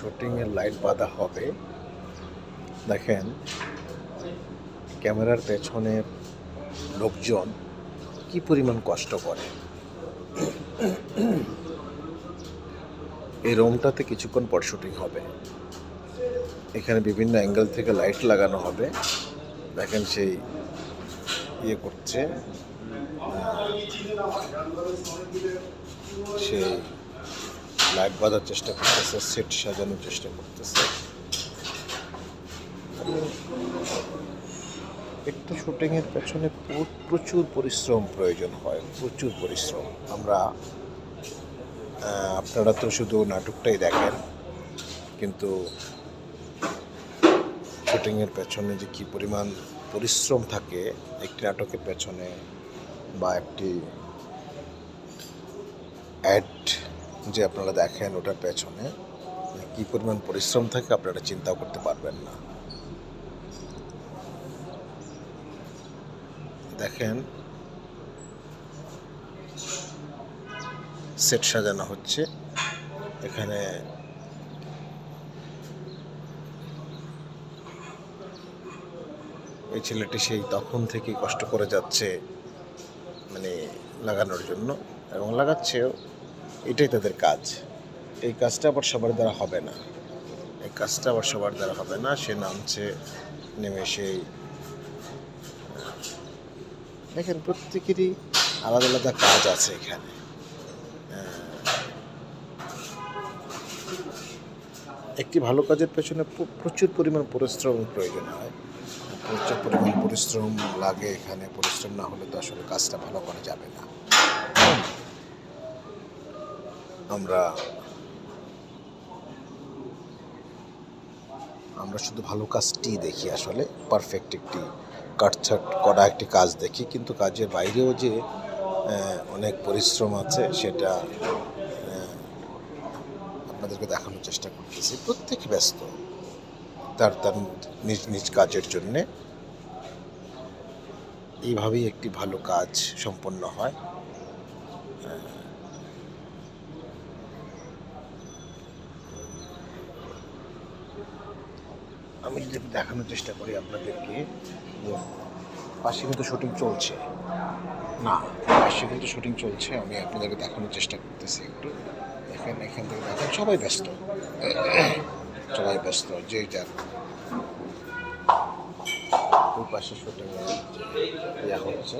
শুটিংয়ের লাইট বাঁধা হবে। দেখেন ক্যামেরার পেছনে লোকজন কি পরিমাণ কষ্ট করে। এই রুমটাতে কিছুক্ষণ পর শুটিং হবে। এখানে বিভিন্ন অ্যাঙ্গেল থেকে লাইট লাগানো হবে। দেখেন সেই ইয়ে করছে সেই লাইট বাঁধার চেষ্টা করতেছে, সেট সাজানোর চেষ্টা করতেছে। একটু শুটিংয়ের পেছনে প্রচুর পরিশ্রম প্রয়োজন হয়, প্রচুর পরিশ্রম। আমরা আপনারা তো শুধু নাটকটাই দেখেন, কিন্তু শুটিংয়ের পেছনে যে কী পরিমাণ পরিশ্রম থাকে, একটি নাটকের পেছনে বা একটি অ্যাড যে আপনারা দেখেন ওটার পেছনে কী পরিমাণ পরিশ্রম থাকে আপনারা চিন্তাও করতে পারবেন না। দেখেন, সেট সাজানো হচ্ছে। এখানে এই ছেলেটি সেই তখন থেকেই কষ্ট করে যাচ্ছে মানে লাগানোর জন্য এবং লাগাচ্ছেও। এটাই তাদের কাজ। এই কাজটা আবার সবার দ্বারা হবে না। এই কাজটা আবার সবার দ্বারা হবে না। সে নামছে, নেমে সেই দেখেন প্রত্যেকেরই আলাদা আলাদা কাজ আছে এখানে। একটি ভালো কাজের পেছনে প্রচুর পরিমাণ পরিশ্রম প্রয়োজন হয়। প্রচুর পরিমাণ পরিশ্রম লাগে এখানে। পরিশ্রম না হলে তো আসলে কাজটা ভালো করা যাবে না। আমরা আমরা শুধু ভালো কাজটি দেখি আসলে পারফেক্ট একটি কাটছাট করা একটি কাজ দেখি, কিন্তু কাজের বাইরেও যে অনেক পরিশ্রম আছে সেটা আপনাদেরকে দেখানোর চেষ্টা করতেছি। প্রত্যেকে ব্যস্ত তার তার নিজ নিজ কাজের জন্যে। এইভাবেই একটি ভালো কাজ সম্পন্ন হয়। আমি যদি দেখানোর চেষ্টা করি আপনাদেরকে পাশে কিন্তু শুটিং চলছে। না, পাশে কিন্তু শুটিং চলছে, আমি আপনাদেরকে দেখানোর চেষ্টা করতেছি একটু। এখান এখান থেকে দেখেন, সবাই ব্যস্ত। সবাই ব্যস্ত, যে যার। পাশে শুটিং ইয়া হচ্ছে।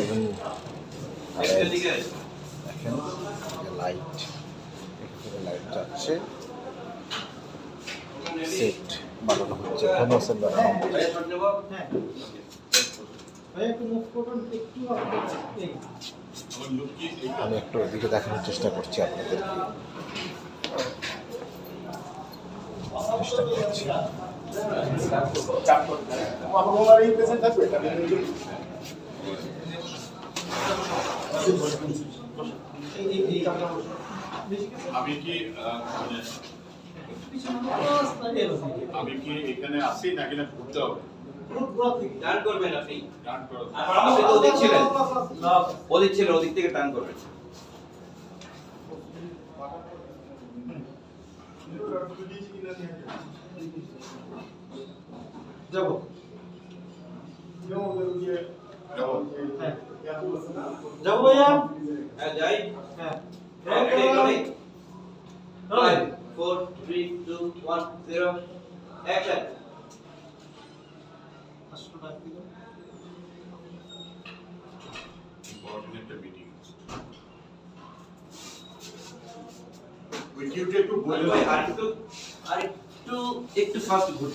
এবং দেখেন লাইট লাইট যাচ্ছে। সেট বানানো হচ্ছে আমি একটু ওদিকে দেখানোর চেষ্টা করছি করছি। আমি কি মানে আমি কি এখানে আসি নাকি না ঘুরতে হবে? টান করবেন আপনি। আপনি তো ওদিক ছিলেন। ওদিক ছিলেন ওদিক থেকে টান করবেন। যাব। যাব। যাব ভাইয়া? হ্যাঁ যাই। হ্যাঁ। 4 two, one, zero, action. Coordinator meeting. Will you take to go? Are you to, are you to, take to first good.